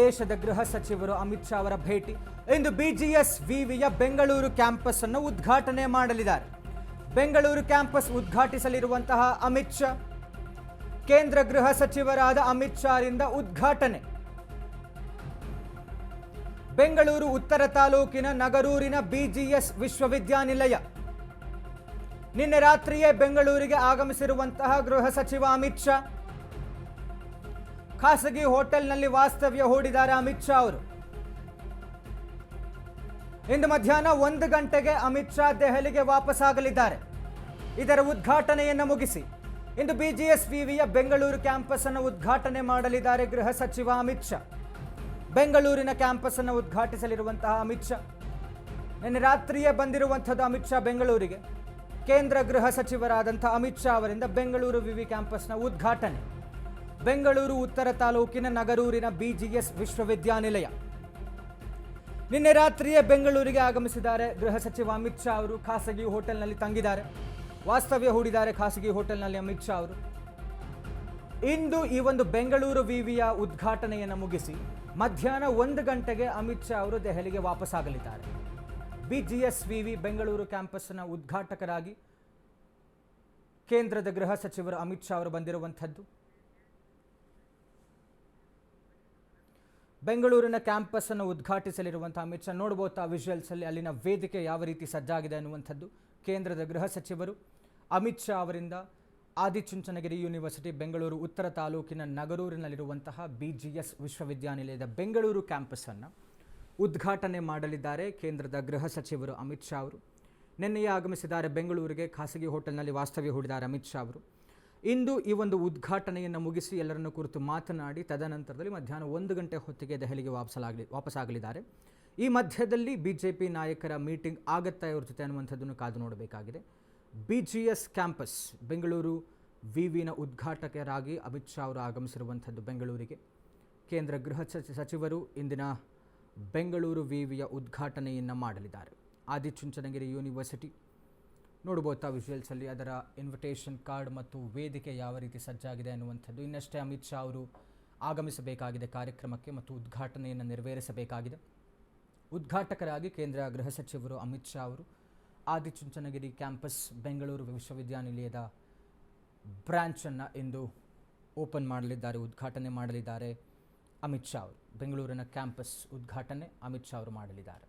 ದೇಶದ ಗೃಹ ಸಚಿವರು ಅಮಿತ್ ಶಾ ಅವರ ಭೇಟಿ. ಇಂದು ಬಿಜಿಎಸ್ ವಿವಿಯ ಬೆಂಗಳೂರು ಕ್ಯಾಂಪಸ್ ಅನ್ನು ಉದ್ಘಾಟನೆ ಮಾಡಲಿದ್ದಾರೆ. ಬೆಂಗಳೂರು ಕ್ಯಾಂಪಸ್ ಉದ್ಘಾಟಿಸಲಿರುವಂತಹ ಅಮಿತ್ ಶಾ, ಕೇಂದ್ರ ಗೃಹ ಸಚಿವರಾದ ಅಮಿತ್ ಶಾರಿಂದ ಉದ್ಘಾಟನೆ. ಬೆಂಗಳೂರು ಉತ್ತರ ತಾಲೂಕಿನ ನಗರೂರಿನ ಬಿಜಿಎಸ್ ವಿಶ್ವವಿದ್ಯಾನಿಲಯ. ನಿನ್ನೆ ರಾತ್ರಿಯೇ ಬೆಂಗಳೂರಿಗೆ ಆಗಮಿಸಿರುವಂತಹ ಗೃಹ ಸಚಿವ ಅಮಿತ್ ಶಾ ಖಾಸಗಿ ಹೋಟೆಲ್ನಲ್ಲಿ ವಾಸ್ತವ್ಯ ಹೂಡಿದ್ದಾರೆ ಅಮಿತ್ ಶಾ ಅವರು. ಇಂದು ಮಧ್ಯಾಹ್ನ ಒಂದು ಗಂಟೆಗೆ ಅಮಿತ್ ಶಾ ದೆಹಲಿಗೆ ವಾಪಸ್ಸಾಗಲಿದ್ದಾರೆ. ಇದರ ಉದ್ಘಾಟನೆಯನ್ನು ಮುಗಿಸಿ ಇಂದು ಬಿಜಿಎಸ್ ವಿವಿಯ ಬೆಂಗಳೂರು ಕ್ಯಾಂಪಸ್ ಅನ್ನು ಉದ್ಘಾಟನೆ ಮಾಡಲಿದ್ದಾರೆ ಗೃಹ ಸಚಿವ ಅಮಿತ್ ಶಾ. ಬೆಂಗಳೂರಿನ ಕ್ಯಾಂಪಸ್ ಅನ್ನು ಉದ್ಘಾಟಿಸಲಿರುವಂತಹ ಅಮಿತ್ ಶಾ. ನಿನ್ನೆ ರಾತ್ರಿಯೇ ಬಂದಿರುವಂಥದ್ದು ಅಮಿತ್ ಶಾ ಬೆಂಗಳೂರಿಗೆ. ಕೇಂದ್ರ ಗೃಹ ಸಚಿವರಾದಂಥ ಅಮಿತ್ ಶಾ ಅವರಿಂದ ಬೆಂಗಳೂರು ವಿವಿ ಕ್ಯಾಂಪಸ್ನ ಉದ್ಘಾಟನೆ. ಬೆಂಗಳೂರು, ಉತ್ತರ ತಾಲೂಕಿನ ನಗರೂರಿನ ಬಿಜಿಎಸ್ ವಿಶ್ವವಿದ್ಯಾನಿಲಯ. ನಿನ್ನೆ ರಾತ್ರಿಯೇ ಬೆಂಗಳೂರಿಗೆ ಆಗಮಿಸಿದ್ದಾರೆ. ಗೃಹ ಸಚಿವ ಅಮಿತ್ ಶಾ ಅವರು ಖಾಸಗಿ ಹೋಟೆಲ್ನಲ್ಲಿ ತಂಗಿದ್ದಾರೆ. ವಾಸ್ತವ್ಯ ಹೂಡಿದ್ದಾರೆ ಖಾಸಗಿ ಹೋಟೆಲ್ನಲ್ಲಿ ಅಮಿತ್ ಶಾ ಅವರು. ಇಂದು ಈ ಒಂದು ಬೆಂಗಳೂರು ವಿವಿಯ ಉದ್ಘಾಟನೆಯನ್ನು ಮುಗಿಸಿ ಮಧ್ಯಾಹ್ನ ಒಂದು ಗಂಟೆಗೆ ಅಮಿತ್ ಶಾ ಅವರು ದೆಹಲಿಗೆ ವಾಪಸ್ಸಾಗಲಿದ್ದಾರೆ. ಬಿಜಿಎಸ್ ವಿವಿ ಬೆಂಗಳೂರು ಕ್ಯಾಂಪಸ್ನ ಉದ್ಘಾಟಕರಾಗಿ ಕೇಂದ್ರದ ಗೃಹ ಸಚಿವರು ಅಮಿತ್ ಶಾ ಅವರು ಬಂದಿರುವಂಥದ್ದು. ಬೆಂಗಳೂರಿನ ಕ್ಯಾಂಪಸ್ ಅನ್ನು ಉದ್ಘಾಟಿಸಲಿರುವಂತಹ ಅಮಿತ್ ಶಾ ನೋಡಬಹುದು ಆ ವಿಜುವಲ್ಸ್ ಅಲ್ಲಿ ಅಲ್ಲಿನ ವೇದಿಕೆ ಯಾವ ರೀತಿ ಸಜ್ಜಾಗಿದೆ ಅನ್ನುವಂಥದ್ದು ಕೇಂದ್ರದ ಗೃಹ ಸಚಿವರು ಅಮಿತ್ ಶಾ ಅವರಿಂದ ಆದಿಚುಂಚನಗಿರಿ ಯೂನಿವರ್ಸಿಟಿ, ಬೆಂಗಳೂರು ಉತ್ತರ ತಾಲೂಕಿನ ನಗರೂರಿನಲ್ಲಿರುವಂತಹ ಬಿ ಜಿ ಎಸ್ ವಿಶ್ವವಿದ್ಯಾನಿಲಯದ ಬೆಂಗಳೂರು ಕ್ಯಾಂಪಸ್ ಅನ್ನು ಉದ್ಘಾಟನೆ ಮಾಡಲಿದ್ದಾರೆ ಕೇಂದ್ರದ ಗೃಹ ಸಚಿವರು ಅಮಿತ್ ಶಾ ಅವರು. ನಿನ್ನೆಯೇ ಆಗಮಿಸಿದ್ದಾರೆ ಬೆಂಗಳೂರಿಗೆ, ಖಾಸಗಿ ಹೋಟೆಲ್ನಲ್ಲಿ ವಾಸ್ತವ್ಯ ಹೂಡಿದ್ದಾರೆ ಅಮಿತ್ ಶಾ ಅವರು. ಇಂದು ಈ ಒಂದು ಉದ್ಘಾಟನೆಯನ್ನು ಮುಗಿಸಿ ಎಲ್ಲರನ್ನು ಕುರಿತು ಮಾತನಾಡಿ ತದನಂತರದಲ್ಲಿ ಮಧ್ಯಾಹ್ನ ಒಂದು ಗಂಟೆ ಹೊತ್ತಿಗೆ ದೆಹಲಿಗೆ ವಾಪಸಲಾಗಲಿ ವಾಪಸ್ಸಾಗಲಿದ್ದಾರೆ ಈ ಮಧ್ಯದಲ್ಲಿ ಬಿ ಜೆ ಪಿ ನಾಯಕರ ಮೀಟಿಂಗ್ ಆಗತ್ತಾ ಇವ್ರ ಜೊತೆ ಅನ್ನುವಂಥದ್ದನ್ನು ಕಾದು ನೋಡಬೇಕಾಗಿದೆ. B G S campus, Bengaluru ವಿವಿನ ಉದ್ಘಾಟಕರಾಗಿ ಅಮಿತ್ ಶಾ ಅವರು ಆಗಮಿಸಿರುವಂಥದ್ದು ಬೆಂಗಳೂರಿಗೆ. ಕೇಂದ್ರ ಗೃಹ ಸಚಿ- ಸಚಿವರು ಇಂದಿನ ಬೆಂಗಳೂರು ವಿವಿಯ ಉದ್ಘಾಟನೆಯನ್ನು ಮಾಡಲಿದ್ದಾರೆ. ಆದಿಚುಂಚನಗಿರಿ ಯೂನಿವರ್ಸಿಟಿ ನೋಡ್ಬೋದು ತಾವು ವಿಜುವಲ್ಸಲ್ಲಿ ಅದರ ಇನ್ವಿಟೇಷನ್ ಕಾರ್ಡ್ ಮತ್ತು ವೇದಿಕೆ ಯಾವ ರೀತಿ ಸಜ್ಜಾಗಿದೆ ಅನ್ನುವಂಥದ್ದು. ಇನ್ನಷ್ಟೇ ಅಮಿತ್ ಶಾ ಅವರು ಆಗಮಿಸಬೇಕಾಗಿದೆ ಕಾರ್ಯಕ್ರಮಕ್ಕೆ ಮತ್ತು ಉದ್ಘಾಟನೆಯನ್ನು ನೆರವೇರಿಸಬೇಕಾಗಿದೆ. ಉದ್ಘಾಟಕರಾಗಿ ಕೇಂದ್ರ ಗೃಹ ಸಚಿವರು ಅಮಿತ್ ಶಾ ಅವರು, ಆದಿಚುಂಚನಗಿರಿ ಕ್ಯಾಂಪಸ್ ಬೆಂಗಳೂರು ವಿಶ್ವವಿದ್ಯಾನಿಲಯದ ಬ್ರ್ಯಾಂಚನ್ನು ಇಂದು ಓಪನ್ ಮಾಡಲಿದ್ದಾರೆ, ಉದ್ಘಾಟನೆ ಮಾಡಲಿದ್ದಾರೆ ಅಮಿತ್ ಶಾ ಅವರು. ಬೆಂಗಳೂರಿನ ಕ್ಯಾಂಪಸ್ ಉದ್ಘಾಟನೆ ಅಮಿತ್ ಶಾ ಅವರು ಮಾಡಲಿದ್ದಾರೆ.